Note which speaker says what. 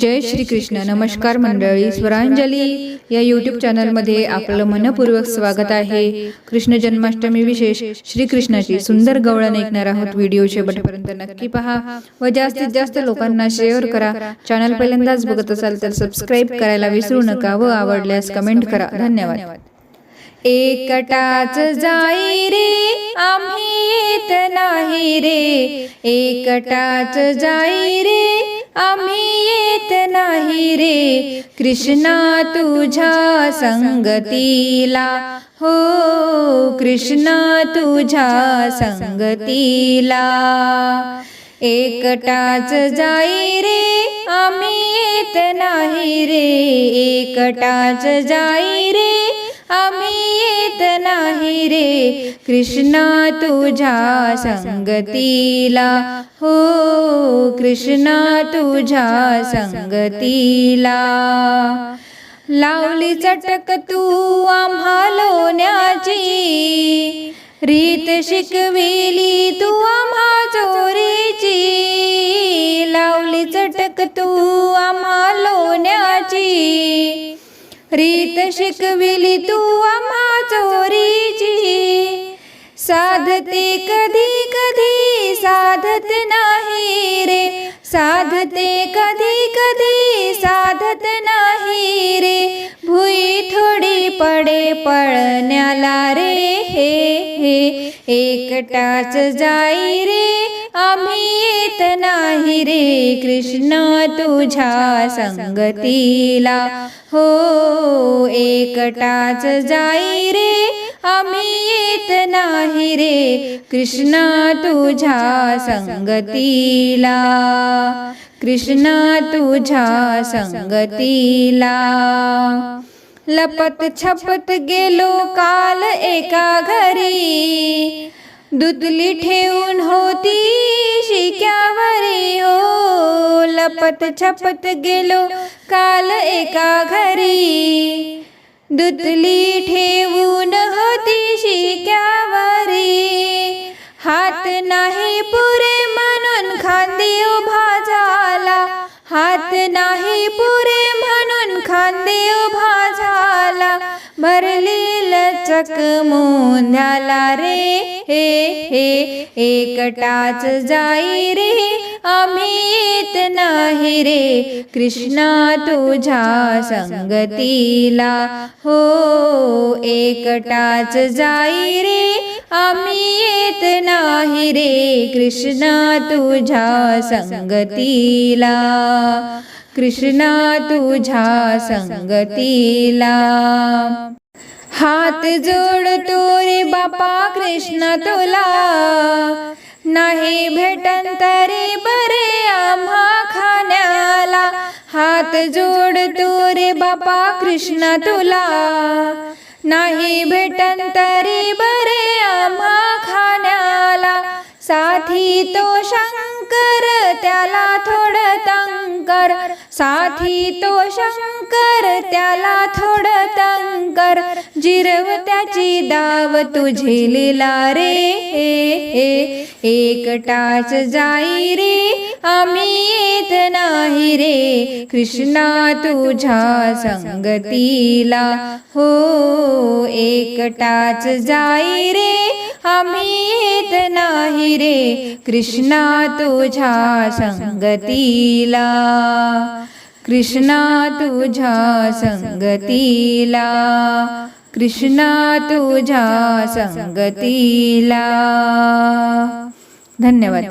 Speaker 1: जय श्री कृष्ण नमस्कार मंडळी. स्वरांजली या यूट्यूब चॅनलमध्ये आपलं मनपूर्वक स्वागत आहे. कृष्ण जन्माष्टमी विशेष श्रीकृष्णाची सुंदर गवळण ऐकणार आहोत. व्हिडिओ शेवटपर्यंत नक्की पहा व जास्तीत जास्त लोकांना शेअर करा. चॅनल पहिल्यांदाच बघत असाल तर सबस्क्राईब करायला विसरू नका व आवडल्यास कमेंट करा. धन्यवाद. एकटाच जाई रे आम्ही येत नाही रे. एकटाच जाई रे आम्ही येत नाही रे. कृष्णा तुझ्या संगतीला. हो कृष्णा तुझ्या संगतीला. एकटाच जाई रे. आम्ही येत नाही रे. एकटाच जाई रे. आम्ही येत नाही रे. कृष्णा तुझ्या संगतीला. हो कृष्णा तुझ्या संगतीला. लावली चटक तू आम्हा लोण्याची. रीत शिकविली तू आम्हा रीत शिकविली तू आम्हा चोरीची. साधते कधी कधी साधत नाही रे. साधते कधी कधी साधत नाही रे. भुई थोडी पडे पळण्याला रे हे हे. एकटाच जाई रे आम्ही येत रे कृष्ण तुझ्या संगतीला. हो एकटाच जाई रे आम्ही येत नाही रे. कृष्णा तुझ्या संगतीला. कृष्णा तुझ्या संगतीला. लपत छपत गेलो काल एका घरी. दुधली ठेवून होती शिक्यावरी. हो लपत छपत गेलो काल एका घरी. दुधली ठेवून होती शिक्यावरी. हात नाही पुरे म्हणून खांदी उभा झाला. हात नाही पुरे म्हणून खांदी उभा झाला. भरली लचक मोंध्याला रे. हे हे एकटाच जाई रे आम्ही येत नाही रे. कृष्णा तुझ्या संगतीला. हो एकटाच जाई रे आम्ही येत नाही रे. कृष्णा तुझ्या संगतीला. कृष्णा तुझ्या संगतीला. हात जोडतो रे बापा कृष्ण तुला. नाही भेटन तरी बरे आम्हा खाण्याला. हात जोडतो रे बापा कृष्ण तुला. नाही भेटन तरी बरे आम्हा साथी तो शंकर त्याला थोड तंकर. साथी तो शंकर त्याला थोड तंकर. जिरव त्याची दाव तुझे लिला रे. एकटाच जाई रे आम्ही येत नाही रे. कृष्णा तुझ्या संगतीला. हो एकटाच जाई रे. आम्ही येत नाही रे कृष्णा तुझ्या संगतीला. कृष्णा तुझ्या संगतीला. कृष्णा तुझ्या संगतीला. धन्यवाद.